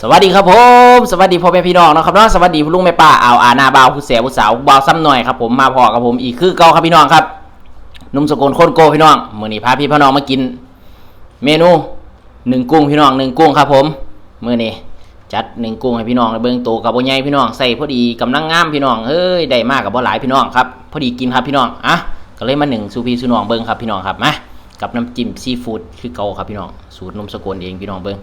สวัสดีครับผมสวัสดีพ่อแม่พี่น้องนะครับเนาะสวัสดีลุงแม่ป้าเอาอาหนาบาวผู้เสียผู้สาวบาวซ้ำหน่อยครับผมมาพอกับผมอีกคือเก่าครับพี่น้องครับนุ่มสกุลโคนโกพี่น้องมื้อนี้พาพี่พี่น้องมากิน เมนูหนึ่งกุ้งพี่น้องหนึ่งกุ้งครับผมมื้อนี้จัดหนึ่งกุ้งให้พี่น้องเบิ่งโตกับบ่ใหญ่พี่น้องใส่พอดีกำลังงามพี่น้องเอ้ยได้มากกับบ่หลายพี่น้องครับพอดีกินครับพี่น้องอะก็เลยมาหนึ่งสู่พี่สู่น้องเบิ่งครับพี่น้องครับมากับน้ำจิ้มซีฟู้ดคือเก่าครับพี่น้องสูตรนุ่มสกลเองพี่น้องเบิ่ง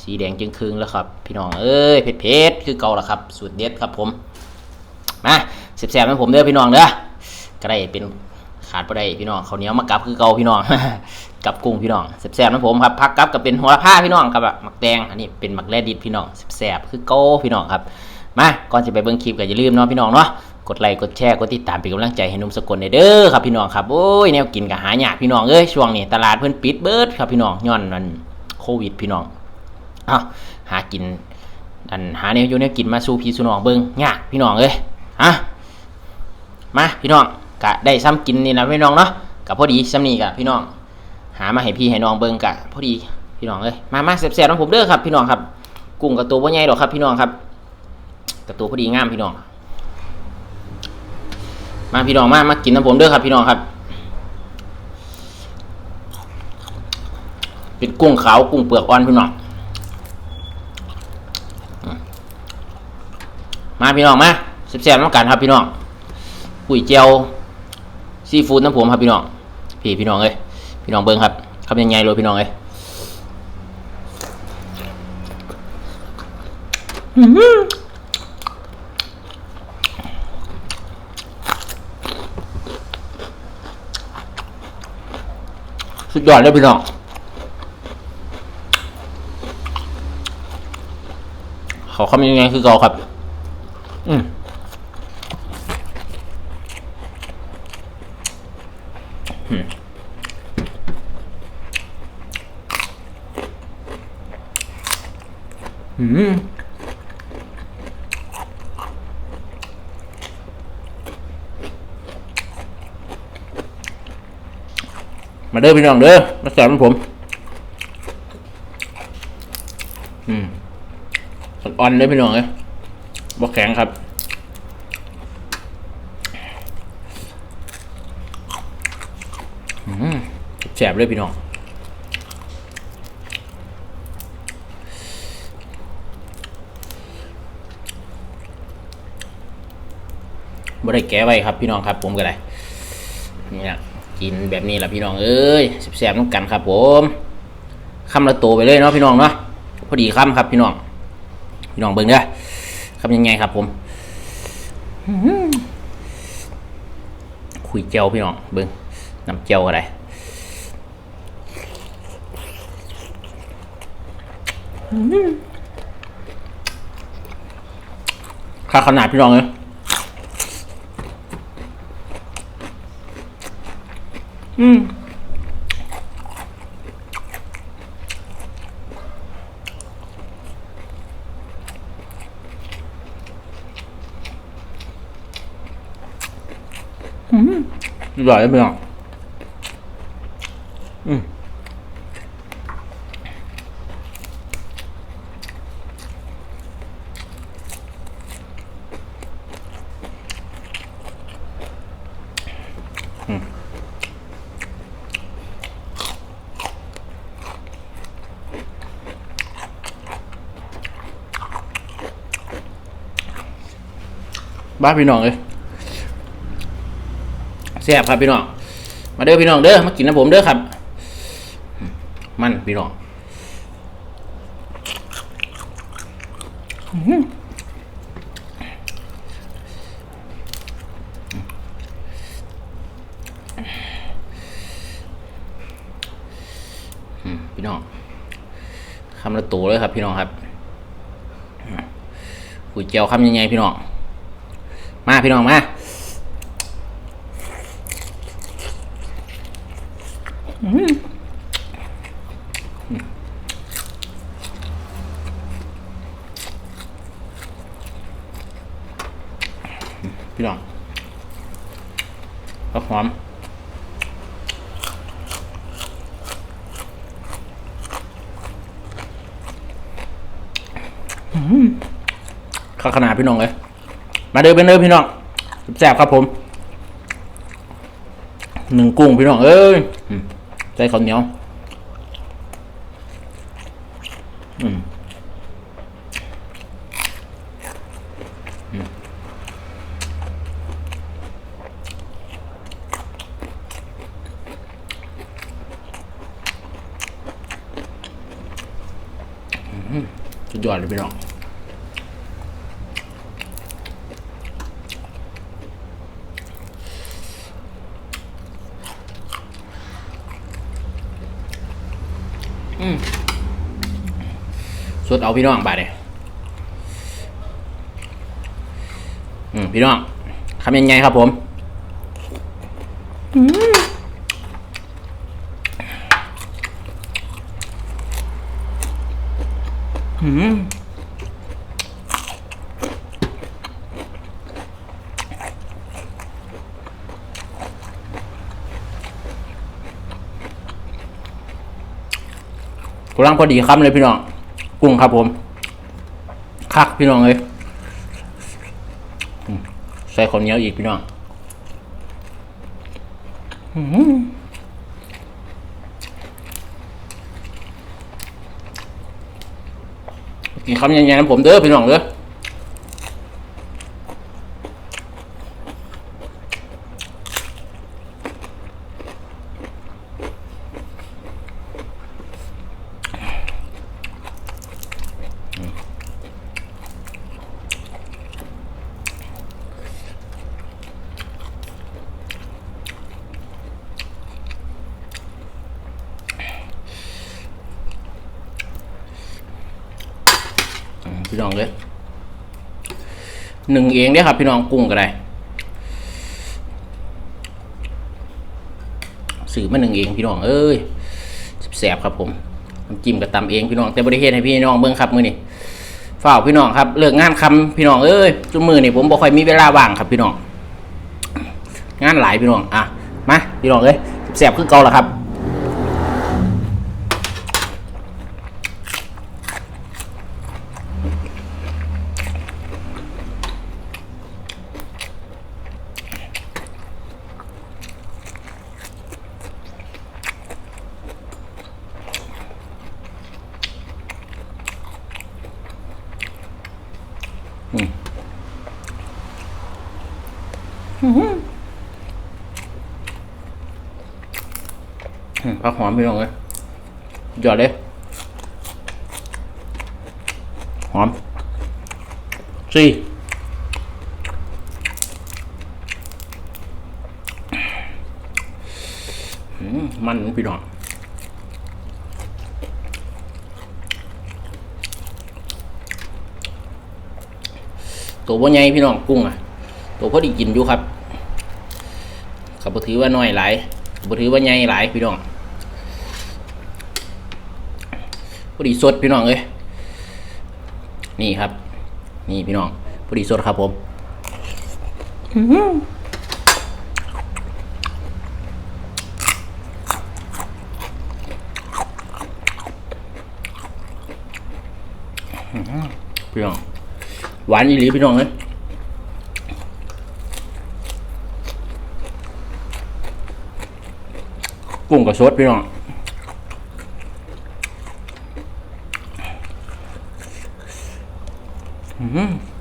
สีแดงจึงครึ่งแล้วครับ พี่น้องเอ้ยเผ็ดเผ็ดคือเก่าแล้วครับ สูตรเด็ดครับผม มาเสียบๆให้ผมเด้อพี่น้องเด้อก็ได้เป็นขาดไปได้พี่น้องเขาวเหนียวมากับคือเก่าพี่น้องกับกุ้งพี่น้องเสียบๆให้ผมครับพักกับกับเป็นหัวผ้าพี่น้องครับหมักแดงอันนี้เป็นหมักแรดิบพี่น้องเสียบๆคือเก่าพี่น้องครับมาก่อนจะไปเบิ่งคลิปก็อย่าลืมเนาะพี่น้องเนาะกดไลค์กดแชร์กดติดตามเป็นกำลังใจให้นุ่มสกลเด้อครับพี่น้องครับโอ้ยแนวกินก็หายากพี่น้องเอ้ยช่วงนี้ตลาดเพิ่นปิดเบิดครับพี่น้องย้อนนั่นโควิดพี่น้อง อาหากินอันหาแนวอยู่แนวกินมาสู่พี่สู่น้องเบิ่งยากพี่น้องเอ้ยฮะมาพี่น้องกะได้ซ้ำกินนี่นะพี่น้องเนาะกะพอดีซ้ำนี่กะพี่น้อง หามาให้พี่ให้น้องเบิ่งกะพอดีพี่น้องเอ้ยมามาแซ่บๆของผมเด้อครับ พี่น้องครับ กุ้งกับตัวบ่ใหญ่ดอกครับ พี่น้องครับกับตัวพอดีงามพี่น้อง มาพี่น้องมามากินน้ำผมเด้อครับพี่น้องครับเป็นกุ้งขาวกุ้งเปลือกอ่อนพี่น้อง มาพี่น้องมาแซ่บๆน้ำกันครับพี่น้องปุ๋ยเจียวซีฟู้ดน้ำผมครับพี่น้องพี่พี่น้องเอ้ยพี่น้องเบิ้งครับคำยังไงเลยพี่น้องเอ้ยสุดยอดเลยพี่น้องเขาคำยังไงคือเกาครับ อืมอืมมาเด้อพี่น้องเด้อมาแซมผมอืมอ่อนเลยพี่น้องเอ้ย บ่แข็งครับอืมแสบเลยพี่น้องบ่ได้แก้ไว้ครับพี่น้องครับ ผมก็ได้นี่นะกินแบบนี้แหละพี่น้องเอ้ยแสบๆน้ำกันครับ ผมคำละโตไปเลยเนาะพี่น้องเนาะพอดีคำครับพี่น้อง พี่น้องเบิ่งเด้อ คำยังไงครับผมคุยเจียวพี่น้องเบิ่งน้ำเจียวอะไรค่าขนาดพี่น้องเลยอืม อร่อยไหมน้องอืมอืมบ้าพี่น้องเลย แซ่บครับพี่น้อง มาเด้อพี่น้องเด้อ มากินนะผมเด้อครับ มันพี่น้องอือพี่น้องคำละตัวเลยครับพี่น้องครับกุยเจียวคำยังไงพี่น้อง มาพี่น้องมา พี่น้องก็หอมข้าขนาดพี่น้องเลย มาเดินเป็นเดินพี่น้องแซ่บครับผม หนึ่งกุ้งพี่น้องเอ้ย อืมใจข้าวเหนียวอืมอืมอืมสุดยอดเลยพี่น้อง สดเอาพี่น้องบาดเลยอืมพี่น้องทำยังไงครับผม อืม กำลังพอดีคำเลยพี่น้อง กุ้งครับผม คักพี่น้องเลยใส่ข้าวเหนียวอีกพี่น้องอื้อหือกินคำยังไงนะผมเด้อพี่น้องเด้อ น้องเลยหนึ่งเองเด้อครับพี่น้องกุ้งก็ได้สื่อมาหนึ่งเองพี่น้องเอ้ยแสบครับผมน้ำจิ้มกับตำเองพี่น้องแต่บริเฮ็ดให้พี่น้องเบิ่งครับมือนี่ฝ้าพี่น้องครับเลิกงานคำพี่น้องเอ้ยจุมือนี่ผมบ่ค่อยมีเวลาว่างครับพี่น้อง งานหลายพี่น้องอะมาพี่น้องเอ้ยแสบคือเกาแล้วครับ ผักหอมพี่น้องเลยหยอดเลยหอมสี่มันพี่น้องตัวว่าใหญ่พี่น้องกุ้งอะ ตัวพอดีกินอยู่ครับกับ่ถือว่าน้อยหลายบ่ถือว่าใหญ่หลายพี่น้องพ อดีสดพี่น้องเอ้ยนี่ครับ นี่พี่น้องพอดีสดครับผมพี่น้องหวานอีหลีพี่น้องเอ้ยกุ้งกับสดพี่น้อง อื้อหือ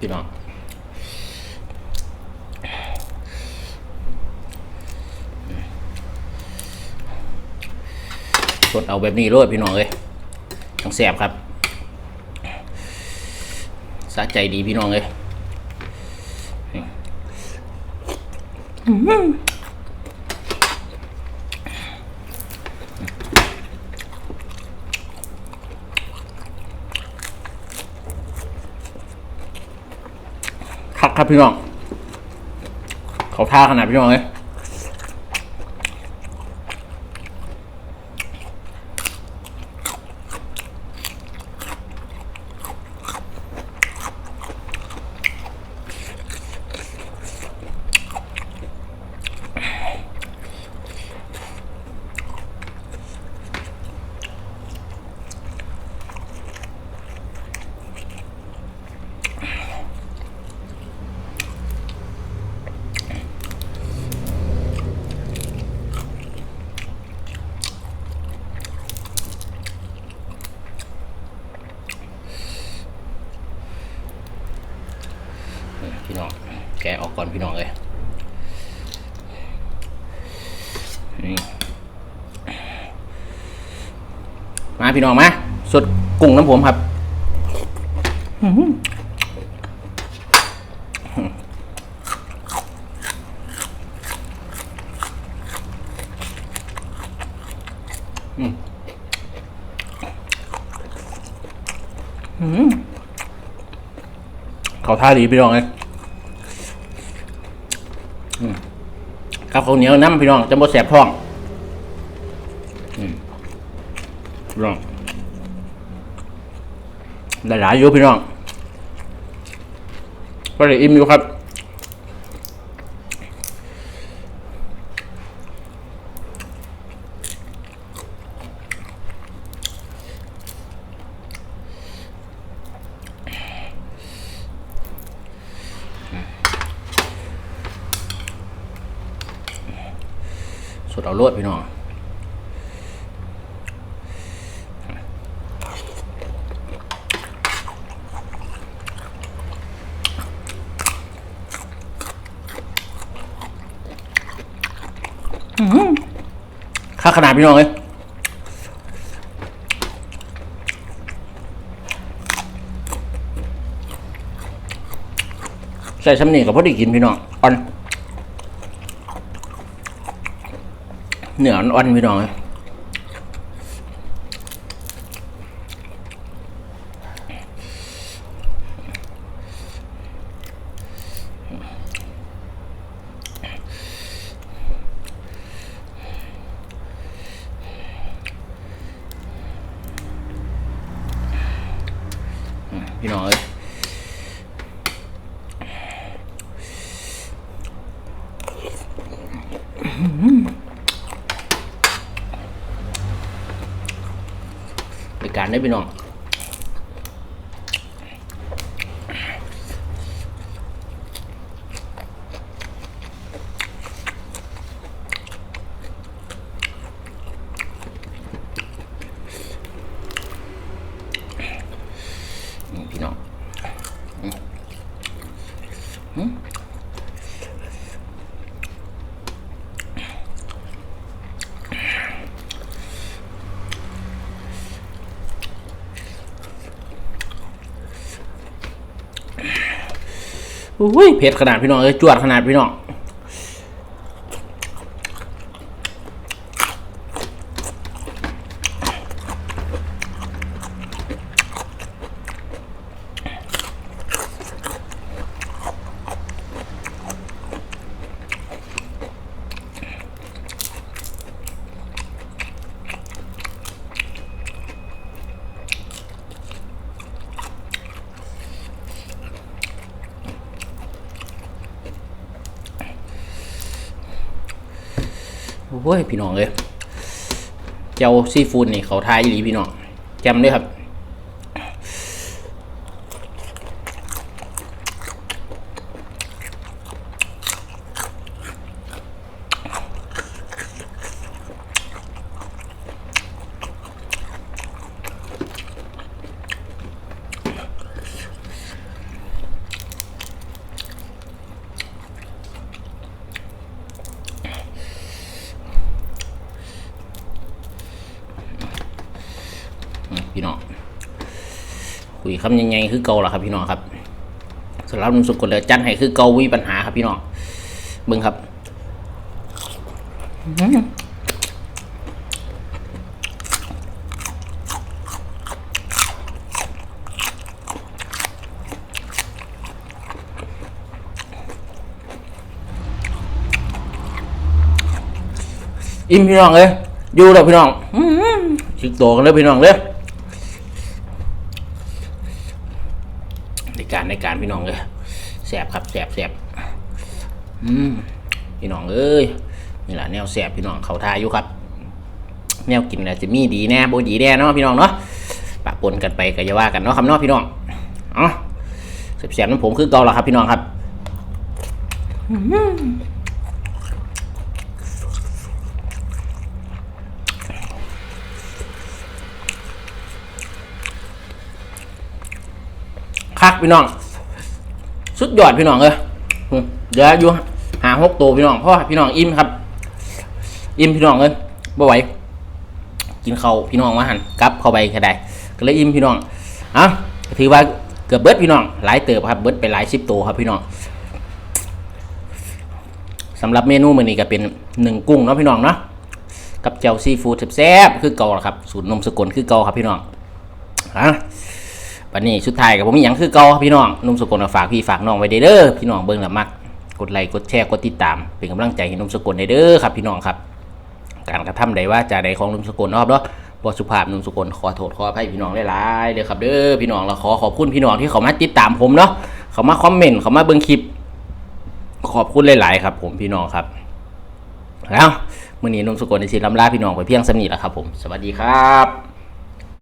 พี่น้อง สดเอาแบบนี้โลดพี่น้องเอ้ยทั้งแสบครับสะใจดีพี่น้องเอ้ยคักครับพี่น้อง เขาท่าขนาดพี่น้องเลย แกะออกก่อนพี่น้องเลยนี่มาพี่น้องมาสดกุ้งน้ำผมครับอื้อหืออืมอืมเขาท่าดีพี่น้องเลยอืม ข้าวข้าวเหนียวน้ำพี่น้องจะบ่แสบท้องอืมพี่น้องหลายๆอยู่พี่น้องก็เลยอิ่มอยู่ครับ วดพี่น้องค่าขนาดพี่น้องเลยใส่ซ้ำนี่กับพอดีกินพี่น้องอ่อน เนื้ออ่อนๆพี่น้องอมพี่น้องเอ้ยใน การได้พี่น้อง อุ้ยเพชรขนาดพี่น้องเอ้ยจวดขนาดพี่น้อง โอ้ยพี่น้องเลยเจ้าซีฟู้ดนี่เขาทายอีหลีพี่น้องจำด้วยครับ พี่น้องคุยคำยังไงคือเกาล่ะครับพี่น้องครับสำหรับนุ่มสุกคนเลยจัดให้คือเกาวิปัญหาครับพี่น้องเบิ่งครับอื้มอิ่มพี่น้องเลยอยู่แล้วพี่น้องอื้อหือชิกโตกันเลยพี่น้องเลยในการในการ พี่น้องเลยแสบครับแสบแสบอืมพี่น้องเอ้ยนี่แหละแนวแสบพี่น้องเขาทาอยู่ครับ แนวกินอาจจะมีดีแน่โบดีแน่เนาะพี่น้องเนาะปะปนกันไปก็อย่าว่ากันเนาะครับเนาะพี่น้องเอ๋อแสบๆน้ำผมคือเก่าแล้วครับพี่น้องครับคักพี่น้อง สุดยอดพี่น้องเอ้ยอืมเหลือยู่หาหกตัวพี่น้องเพราะว่าพี่น้องอิ่มครับ อิ่มพี่น้องเอ้ยบ่ไหวกินเขาพี่น้องมาหันกลับเข้าไปก็ได้ก็เลยอิ่มพี่น้องเอะถือว่าเกือบเบิดพี่น้องหลายเติบครับเบิดไปหลายสิบตัวครับพี่น้องสำหรับเมนูมื้อนี้ก็เป็นหนึ่งกุ้งเนาะพี่น้องเนาะกับเจียวซีฟู้ดแซ่บๆคือเก่าครับ สูตรนมสกุลคือเก่าครับพี่น้องอะ วันนี้สุดท้ายกับผมมีหยังคือเก่าพี่น้องนุ่มสกุลฝากพี่ฝากน้องไว้เด้อพี่น้องเบิ่งล้วมักกดไลค์กดแชร์กดติดตาม เป็นกำลังใจให้นุ่มสกุลได้เด้อครับพี่น้องครับ การกระทำใดว่าจาใดของนุ่มสกุลนะครับเนาะบ่สุภาพนุ่มสกุลขอโทษขออภัยพี่น้องหลายๆเด้อครับเด้อพี่น้องเราขอขอบคุณพี่น้องที่เขามาติดตามผมเนาะเขามาคอมเมนต์เขามาเบิ่งคลิป ขอบคุณหลาย ๆ ครับ ผมพี่น้องครับแล้วมื้อนี้นุ่มสกุลในสิลำลาพี่น้องไปเพียงสำนี้แหละครับผมสวัสดีครับ